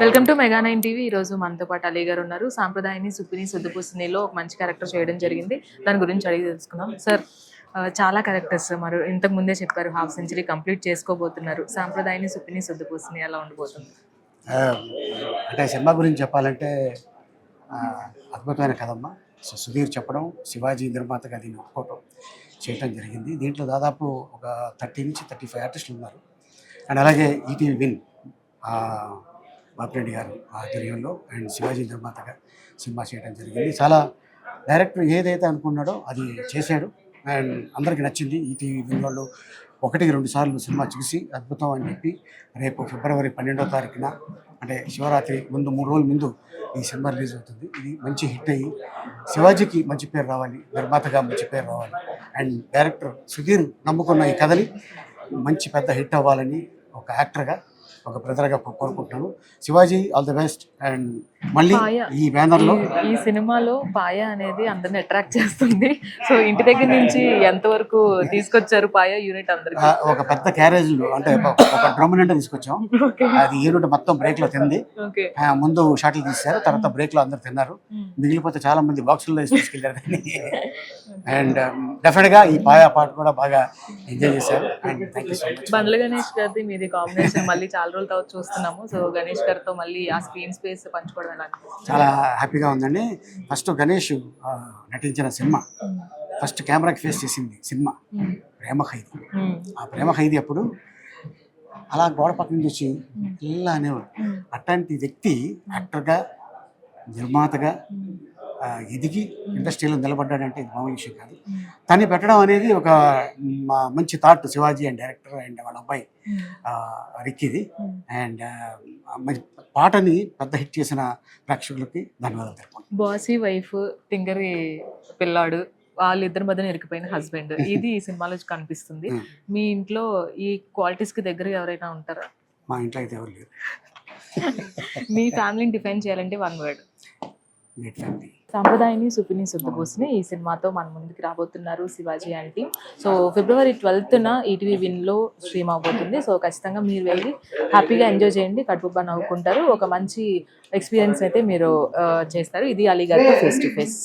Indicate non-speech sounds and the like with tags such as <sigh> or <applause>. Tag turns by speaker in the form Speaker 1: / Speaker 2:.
Speaker 1: Welcome to mega nine TV. ఈరోజు రోజు మనతో పాటు అలీ గారు ఉన్నారు. సాంప్రదాయాన్ని సుప్పిని సుద్దుపూసినిలో ఒక మంచి క్యారెక్టర్ చేయడం జరిగింది. దాని గురించి అడిగి తెలుసుకుందాం. సార్ చాలా క్యారెక్టర్స్ మరి ఇంతకు ముందే చెప్పారు హాఫ్ సెంచరీ కంప్లీట్ చేసుకోబోతున్నారు. సాంప్రదాయాన్ని సుప్పిని సుద్దుపూసిని ఎలా ఉండబోతుంది?
Speaker 2: అంటే సినిమా గురించి చెప్పాలంటే అద్భుతమైన కథమ్మ. సో సుధీర్ చెప్పడం శివాజీ నిర్మాతగా దీన్ని ఒప్పుకోవటం చేయటం జరిగింది. దీంట్లో దాదాపు ఒక థర్టీ నుంచి థర్టీ ఫైవ్ ఆర్టిస్టులు ఉన్నారు. అండ్ అలాగే ఈటీవీ విన్ బాపిరెడ్డి గారు ఆధ్వర్యంలో అండ్ శివాజీ నిర్మాతగా సినిమా చేయడం జరిగింది. చాలా డైరెక్టర్ ఏదైతే అనుకున్నాడో అది చేశాడు. అండ్ అందరికీ నచ్చింది. ఈటీవీ విన్ ఒకటికి రెండు సార్లు సినిమా చూసి అద్భుతం అని చెప్పి రేపు ఫిబ్రవరి పన్నెండో తారీఖున అంటే శివరాత్రి ముందు మూడు రోజుల ముందు ఈ సినిమా రిలీజ్ అవుతుంది. ఇది మంచి హిట్ అయ్యి శివాజీకి మంచి పేరు రావాలి. నిర్మాతగా మంచి పేరు రావాలి. అండ్ డైరెక్టర్ సుధీర్ నమ్ముకున్న ఈ కథని మంచి పెద్ద హిట్ అవ్వాలని ఒక యాక్టర్గా ఒక బ్రదర్గా కోరుకుంటున్నాను. Shivaji all the best and మళ్ళీ. ఈ
Speaker 1: సినిమాలో పాయ అనేది అందరిని అట్రాక్ట్ చేస్తుంది. సో ఇంటి దగ్గర నుంచి ఎంతవరకు తీసుకొచ్చారు పాయ యూనిట్ అందరికి?
Speaker 2: ఒక పెద్ద క్యారేజ్లో అంటే ఒక- డ్రమ్ నిండా తీసుకొచ్చాం. అది యూనిట్ మొత్తం బ్రేక్లో తింది.
Speaker 1: ఓకే.
Speaker 2: ఆ, ముందు షాట్లు తీశారు తర్వాత బ్రేక్లో అందరు తిన్నారు. మిగిలిపోతే చాలా మంది బాక్సుల్లో తీసుకెళ్ళారు <laughs> అండ్ డెఫినెట్గా ఈ పాయా పాట కూడా బాగా ఎంజాయ్ చేశారు. And thank you so much
Speaker 1: Bandla Ganesh గారిది మీది కాంబినేషన్ మళ్ళీ చాలా రోజుల తర్వాత చూస్తున్నాము. సో గణేష్ గారితో మళ్ళీ ఆ స్క్రీన్ స్పేస్ పంచుకోవడం
Speaker 2: చాలా హ్యాపీగా ఉందండి. ఫస్ట్ గణేష్ నటించిన సినిమా. ఫస్ట్ కెమెరాకి ఫేస్ చేసింది సినిమా. ప్రేమ ఖైదీ. ఆ ప్రేమ ఖైదీ అప్పుడు అలా గోడ పక్కన చూసి ఇలా అనేవాడు. అట్లాంటి వ్యక్తి యాక్టర్గా నిర్మాతగా ఎదిగి ఇండస్ట్రీలో నిలబడ్డాడంటే ఇది మామూలు విషయం కాదు. తను పెట్టడం అనేది ఒక మంచి thought Shivaji and director and వాళ్ళ అబ్బాయి రిక్కిది. అండ్ పాటని పెద్ద హిట్ చేసిన ప్రేక్షకులకి ధన్యవాదాలు తెలుపుకుంటున్నాను
Speaker 1: బాసీ వైఫ్ తింగరి పిల్లాడు వాళ్ళిద్దరి మధ్యన ఇరికిపోయిన హస్బెండ్. <laughs> ఇది ఈ సినిమాలో కనిపిస్తుంది. మీ ఇంట్లో ఈ క్వాలిటీస్కి దగ్గర ఎవరైనా ఉంటారా?
Speaker 2: మా ఇంట్లో అయితే ఎవరు లేరు.
Speaker 1: మీ ఫ్యామిలీని డిఫైన్ చేయాలంటే వన్ వర్డ్ సాంప్రదాయాన్ని సుపిని సుద్దబోస్ని ఈ సినిమాతో మన ముందుకు రాబోతున్నారు శివాజీ ఆంటీ సో ఫిబ్రవరి ట్వెల్త్న ఈటీవీ విన్లో స్ట్రీమ్ అవబోతుంది. సో ఖచ్చితంగా మీరు వెళ్ళి హ్యాపీగా ఎంజాయ్ చేయండి. కడుపుబ్బా నవ్వుకుంటారు. ఒక మంచి ఎక్స్పీరియన్స్ అయితే మీరు చేస్తారు. ఇది అలీ గారితో ఫేస్ టు ఫేస్